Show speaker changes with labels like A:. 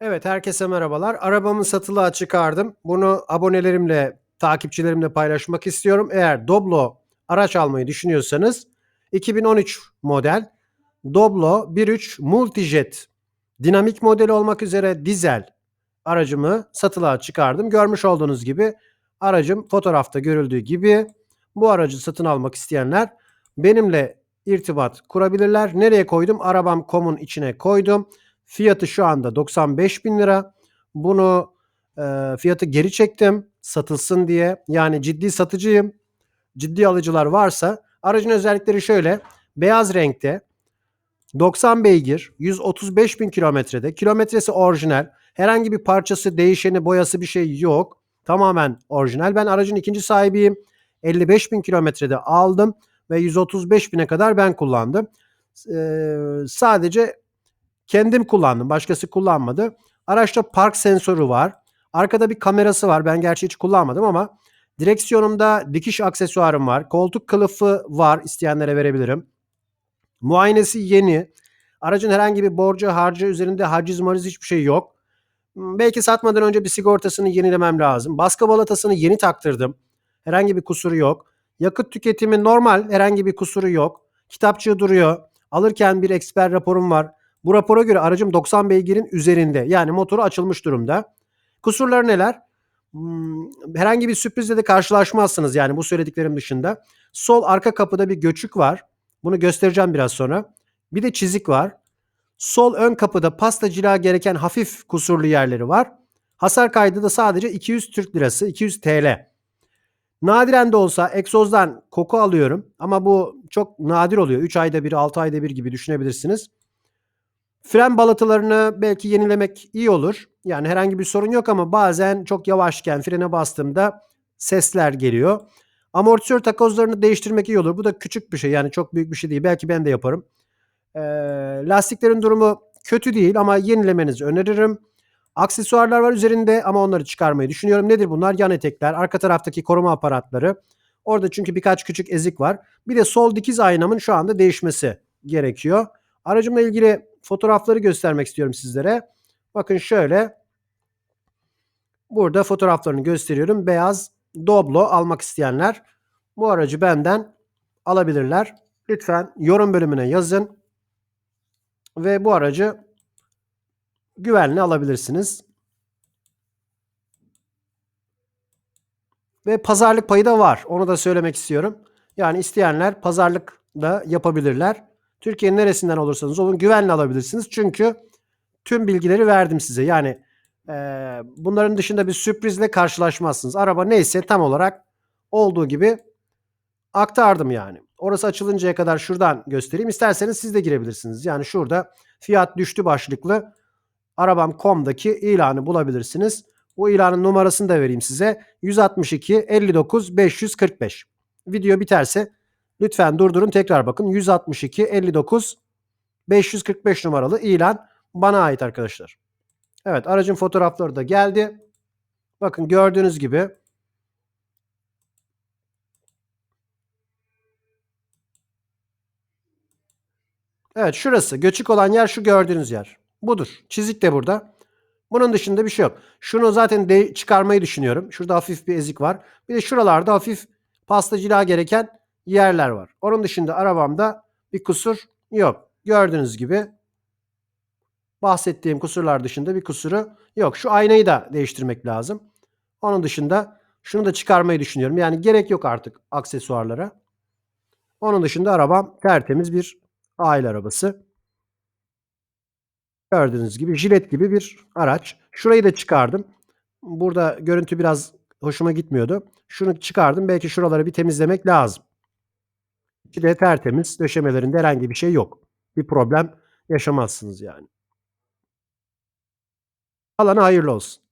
A: Evet, herkese merhabalar. Arabamı satılığa çıkardım. Bunu abonelerimle, takipçilerimle paylaşmak istiyorum. Eğer Doblo araç almayı düşünüyorsanız 2013 model Doblo 1.3 Multijet dinamik modeli olmak üzere dizel aracımı satılığa çıkardım. Görmüş olduğunuz gibi aracım fotoğrafta görüldüğü gibi bu aracı satın almak isteyenler benimle irtibat kurabilirler. Nereye koydum? Arabam.com'un içine koydum. Fiyatı şu anda 95 bin lira. Bunu e, fiyatı geri çektim satılsın diye. Yani ciddi satıcıyım. Ciddi alıcılar varsa aracın özellikleri şöyle. Beyaz renkte 90 beygir 135 bin kilometrede. Kilometresi orijinal. Herhangi bir parçası, değişeni, boyası bir şey yok. Tamamen orijinal. Ben aracın ikinci sahibiyim. 55 bin kilometrede aldım ve 135 bine kadar ben kullandım. Ee, sadece kendim kullandım. Başkası kullanmadı. Araçta park sensörü var. Arkada bir kamerası var. Ben gerçi hiç kullanmadım ama direksiyonumda dikiş aksesuarım var. Koltuk kılıfı var. İsteyenlere verebilirim. Muayenesi yeni. Aracın herhangi bir borcu harcı üzerinde haciz mariz hiçbir şey yok. Hmm, Belki satmadan önce bir sigortasını yenilemem lazım. Baskı balatasını yeni taktırdım. Herhangi bir kusuru yok. Yakıt tüketimi normal. Herhangi bir kusuru yok. Kitapçığı duruyor. Alırken bir eksper raporum var. Bu rapora göre aracım 90 beygirin üzerinde. Yani motoru açılmış durumda. Kusurları neler? Hmm, herhangi bir sürprizle de karşılaşmazsınız yani bu söylediklerim dışında. Sol arka kapıda bir göçük var. Bunu göstereceğim biraz sonra. Bir de çizik var. Sol ön kapıda pasta cila gereken hafif kusurlu yerleri var. Hasar kaydı da sadece 200 Türk Lirası, 200 TL. Nadiren de olsa egzozdan koku alıyorum ama bu çok nadir oluyor. 3 ayda bir, 6 ayda bir gibi düşünebilirsiniz. Fren balatalarını belki yenilemek iyi olur. Yani herhangi bir sorun yok ama bazen çok yavaşken frene bastığımda sesler geliyor. Amortisör takozlarını değiştirmek iyi olur. Bu da küçük bir şey yani çok büyük bir şey değil. Belki ben de yaparım. Ee, lastiklerin durumu kötü değil ama yenilemenizi öneririm. Aksesuarlar var üzerinde ama onları çıkarmayı düşünüyorum. Nedir bunlar? Yan etekler, arka taraftaki koruma aparatları. Orada çünkü birkaç küçük ezik var. Bir de sol dikiz aynamın şu anda değişmesi gerekiyor. Aracımla ilgili fotoğrafları göstermek istiyorum sizlere. Bakın şöyle. Burada fotoğraflarını gösteriyorum. Beyaz Doblo almak isteyenler bu aracı benden alabilirler. Lütfen yorum bölümüne yazın. Ve bu aracı güvenli alabilirsiniz. Ve pazarlık payı da var. Onu da söylemek istiyorum. Yani isteyenler pazarlık da yapabilirler. Türkiye'nin neresinden olursanız olun güvenle alabilirsiniz. Çünkü tüm bilgileri verdim size. Yani e, bunların dışında bir sürprizle karşılaşmazsınız. Araba neyse tam olarak olduğu gibi aktardım yani. Orası açılıncaya kadar şuradan göstereyim. İsterseniz siz de girebilirsiniz. Yani şurada fiyat düştü başlıklı arabam.com'daki ilanı bulabilirsiniz. Bu ilanın numarasını da vereyim size. 162 59 545. Video biterse lütfen durdurun tekrar bakın. 162 59 545 numaralı ilan bana ait arkadaşlar. Evet aracın fotoğrafları da geldi. Bakın gördüğünüz gibi Evet şurası göçük olan yer şu gördüğünüz yer. Budur. Çizik de burada. Bunun dışında bir şey yok. Şunu zaten de çıkarmayı düşünüyorum. Şurada hafif bir ezik var. Bir de şuralarda hafif pastacılığa gereken yerler var. Onun dışında arabamda bir kusur yok. Gördüğünüz gibi bahsettiğim kusurlar dışında bir kusuru yok. Şu aynayı da değiştirmek lazım. Onun dışında şunu da çıkarmayı düşünüyorum. Yani gerek yok artık aksesuarlara. Onun dışında arabam tertemiz bir aile arabası. Gördüğünüz gibi jilet gibi bir araç. Şurayı da çıkardım. Burada görüntü biraz hoşuma gitmiyordu. Şunu çıkardım. Belki şuraları bir temizlemek lazım. İçi de tertemiz. Döşemelerinde herhangi bir şey yok. Bir problem yaşamazsınız yani. Alana hayırlı olsun.